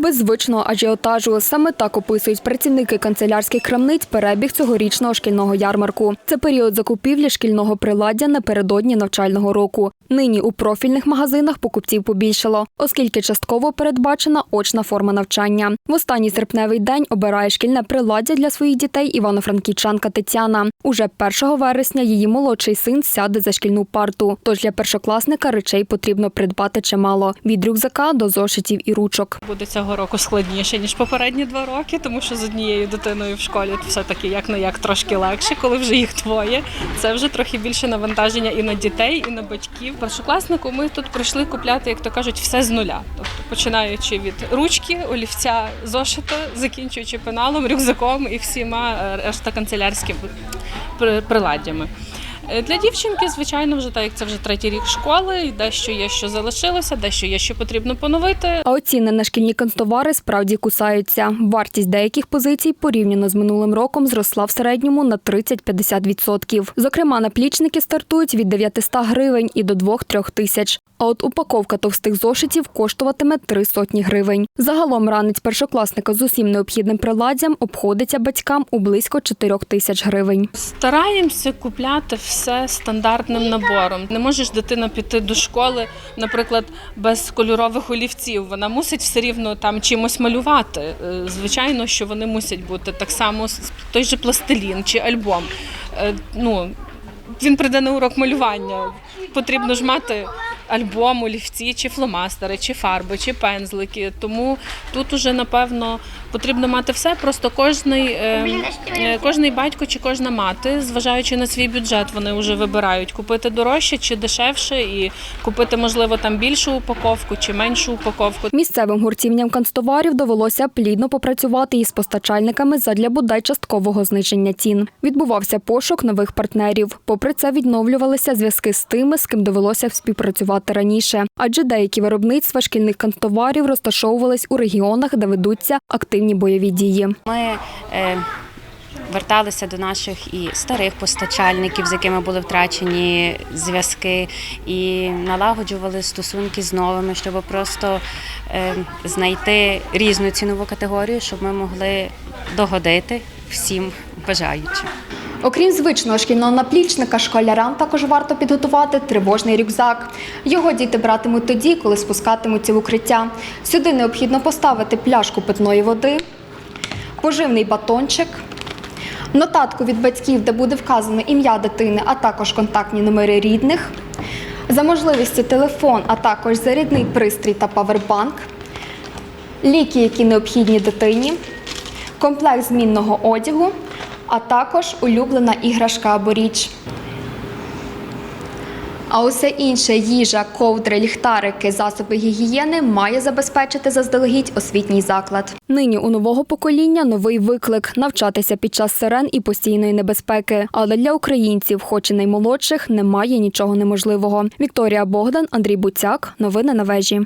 без звичного ажіотажу. Саме так описують працівники канцелярських крамниць перебіг цьогорічного шкільного ярмарку. Це період закупівлі шкільного приладдя напередодні навчального року. Нині у профільних магазинах покупців побільшало, оскільки частково передбачена очна форма навчання. В останній серпневий день обирає шкільне приладдя для своїх дітей івано-франківчанка Тетяна. Уже 1 вересня її молодший син сяде за шкільну парту. Тож для першокласника речей потрібно придбати чимало від рюкзака до зошитів і ручок. Буде цього року складніше ніж попередні два роки, тому що з однією дитиною в школі все таки як не як трошки легше, коли вже їх двоє. Це вже трохи більше навантаження і на дітей, і на батьків. Першокласнику ми тут прийшли купляти, як то кажуть, все з нуля. Тобто починаючи від ручки, олівця, зошита, закінчуючи пеналом, рюкзаком і всіма е, решта канцелярськими приладдями. Е, Для дівчинки, звичайно, вже так як це вже третій рік школи, і дещо є, що залишилося, дещо є, що потрібно поновити. А оціни на шкільні канцтовари справді кусаються. Вартість деяких позицій порівняно з минулим роком зросла в середньому на 30-50%. Зокрема, наплічники стартують від 900 гривень і до 2-3 тисяч. А от упаковка товстих зошитів коштуватиме 3 сотні гривень. Загалом ранець першокласника з усім необхідним приладдям обходиться батькам у близько 4 тисяч гривень. Стараємося купляти все стандартним набором. Не можеш дитина піти до школи, наприклад, без кольорових олівців. Вона мусить все рівно там чимось малювати. Е, Звичайно, що вони мусять бути так само той же пластилін чи альбом. Е, Ну, він прийде на урок малювання. Потрібно ж мати альбом, олівці, чи фломастери, чи фарби, чи пензлики. Тому тут уже напевно потрібно мати все. Просто кожний, е, е, кожний батько чи кожна мати, зважаючи на свій бюджет, вони вже вибирають купити дорожче чи дешевше, і купити можливо там більшу упаковку чи меншу упаковку. Місцевим гуртівням канцтоварів довелося плідно попрацювати із постачальниками задля бодай часткового зниження цін. Відбувався пошук нових партнерів. Попри це відновлювалися зв'язки з тими, з ким довелося співпрацювати раніше. Адже деякі виробництва шкільних канцтоварів розташовувались у регіонах, де ведуться активні бойові дії. Ми е, верталися до наших і старих постачальників, з якими були втрачені зв'язки, і налагоджували стосунки з новими, щоб просто е, знайти різну цінову категорію, щоб ми могли догодити всім бажаючим. Окрім звичного шкільного наплічника, школярам також варто підготувати тривожний рюкзак. Його діти братимуть тоді, коли спускатимуться в укриття. Сюди необхідно поставити пляшку питної води, поживний батончик, нотатку від батьків, де буде вказано ім'я дитини, а також контактні номери рідних, за можливості телефон, а також зарядний пристрій та павербанк, ліки, які необхідні дитині, комплект змінного одягу, а також улюблена іграшка або річ. А усе інше їжа, ковдри, ліхтарики, засоби гігієни має забезпечити заздалегідь освітній заклад. Нині у нового покоління новий виклик навчатися під час сирен і постійної небезпеки. Але для українців, хоч і наймолодших, немає нічого неможливого. Вікторія Богдан, Андрій Буцяк. Новини на вежі.